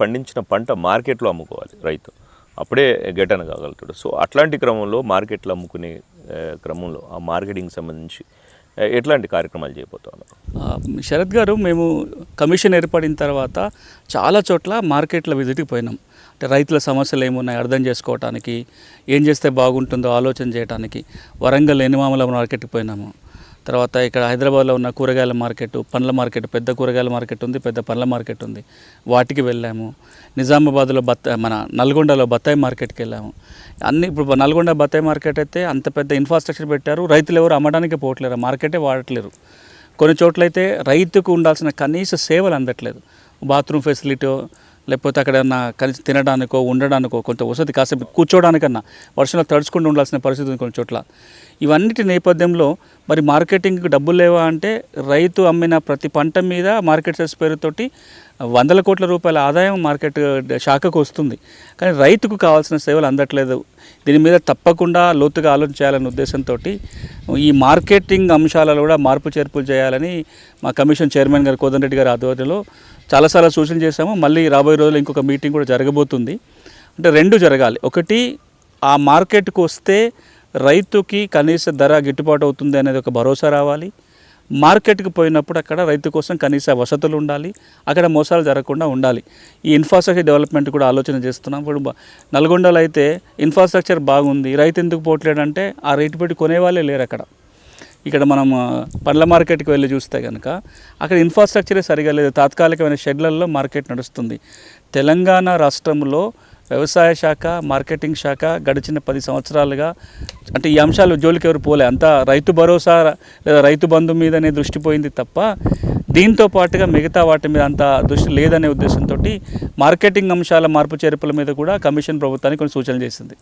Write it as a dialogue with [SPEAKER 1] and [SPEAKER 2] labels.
[SPEAKER 1] పండించిన పంట మార్కెట్లో అమ్ముకోవాలి రైతు. అప్పుడే గెటన కాగలుగుతాడు. సో అట్లాంటి క్రమంలో మార్కెట్లో అమ్ముకునే క్రమంలో ఆ మార్కెటింగ్ సంబంధించి ఎట్లాంటి కార్యక్రమాలు చేయబోతా
[SPEAKER 2] శరత్ గారు మేము కమిషన్ ఏర్పడిన తర్వాత చాలా చోట్ల మార్కెట్ల విజిట్కి పోయినాం. అంటే రైతుల సమస్యలు ఏమున్నాయి అర్థం చేసుకోవటానికి ఏం చేస్తే బాగుంటుందో ఆలోచన చేయడానికి వరంగల్ ఎనిమామల మార్కెట్కి పోయినాము. తర్వాత ఇక్కడ హైదరాబాద్లో ఉన్న కూరగాయల మార్కెట్ పండ్ల మార్కెట్ పెద్ద కూరగాయల మార్కెట్ ఉంది పెద్ద పండ్ల మార్కెట్ ఉంది. వాటికి వెళ్ళాము. నిజామాబాద్లో బత్త మన నల్గొండలో బత్తాయి మార్కెట్కి వెళ్ళాము. అన్ని ఇప్పుడు నల్గొండ బత్తాయి మార్కెట్ అయితే అంత పెద్ద ఇన్ఫ్రాస్ట్రక్చర్ పెట్టారు. రైతులు ఎవరు అమ్మడానికి పోవట్లేరు మార్కెటే వాడట్లేరు. కొన్ని చోట్లయితే రైతుకు ఉండాల్సిన కనీస సేవలు అందట్లేదు. బాత్రూమ్ ఫెసిలిటీ లేకపోతే అక్కడ ఏమన్నా కలిసి తినడానికో ఉండడానికో కొంత వసతి కాసేపు కూర్చోడానికన్నా వర్షంలో తడుచుకుంటూ ఉండాల్సిన పరిస్థితి ఉంది కొన్ని చోట్ల. ఇవన్నిటి నేపథ్యంలో మరి మార్కెటింగ్కి డబ్బులు లేవా అంటే రైతు అమ్మిన ప్రతి పంట మీద మార్కెట్ సెస్ పేరుతోటి వందల కోట్ల రూపాయల ఆదాయం మార్కెట్ శాఖకు వస్తుంది. కానీ రైతుకు కావాల్సిన సేవలు అందట్లేదు. దీని మీద తప్పకుండా లోతుగా ఆలోచించాలనే ఉద్దేశంతో ఈ మార్కెటింగ్ అంశాలలో కూడా మార్పు చేర్పులు చేయాలని మా కమిషన్ చైర్మన్ గారు కోదండరెడ్డి గారి ఆధ్వర్యంలో చాలాసార్లు సూచన చేశాము. మళ్ళీ రాబోయే రోజుల్లో ఇంకొక మీటింగ్ కూడా జరగబోతుంది. అంటే రెండు జరగాలి. ఒకటి ఆ మార్కెట్కు వస్తే రైతుకి కనీస ధర గిట్టుబాటు అవుతుంది అనేది ఒక భరోసా రావాలి. మార్కెట్కి పోయినప్పుడు అక్కడ రైతు కోసం కనీస వసతులు ఉండాలి అక్కడ మోసాలు జరగకుండా ఉండాలి. ఈ ఇన్ఫ్రాస్ట్రక్చర్ డెవలప్మెంట్ కూడా ఆలోచన చేస్తున్నాం. ఇప్పుడు నల్గొండలో అయితే ఇన్ఫ్రాస్ట్రక్చర్ బాగుంది రైతు ఎందుకు పోవట్లేడంటే ఆ రేటు పెట్టి కొనేవాళ్ళే లేరు అక్కడ. ఇక్కడ మనం పండ్ల మార్కెట్కి వెళ్ళి చూస్తే కనుక అక్కడ ఇన్ఫ్రాస్ట్రక్చరే సరిగా లేదు. తాత్కాలికమైన షెడ్లలో మార్కెట్ నడుస్తుంది. తెలంగాణ రాష్ట్రంలో వ్యవసాయ శాఖ మార్కెటింగ్ శాఖ గడిచిన పది సంవత్సరాలుగా అంటే ఈ అంశాలు జోలికి ఎవరు పోలే. అంతా రైతు భరోసా లేదా రైతు బంధు మీదనే దృష్టి పోయింది తప్ప దీంతో పాటుగా మిగతా వాటి మీద అంత దృష్టి లేదనే ఉద్దేశంతో మార్కెటింగ్ అంశాల మార్పు చేర్పుల మీద కూడా కమిషన్ ప్రభుత్వానికి కొన్ని సూచనలు చేసింది.